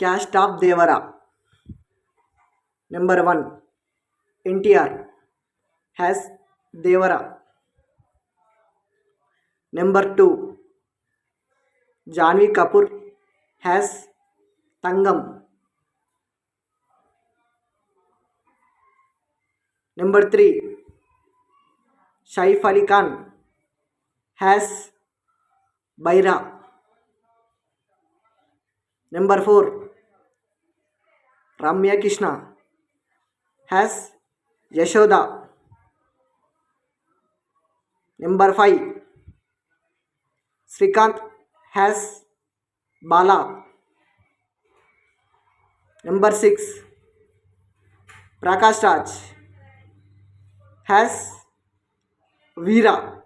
Cast of Devara. Number 1. NTR has Devara. Number 2. Janvi Kapoor has Tangam. Number 3. Saif Ali Khan has Baira. Number 4. Ramya Krishna has Yashoda. Number five, Srikant has Bala. Number six, Prakash Raj has Veera.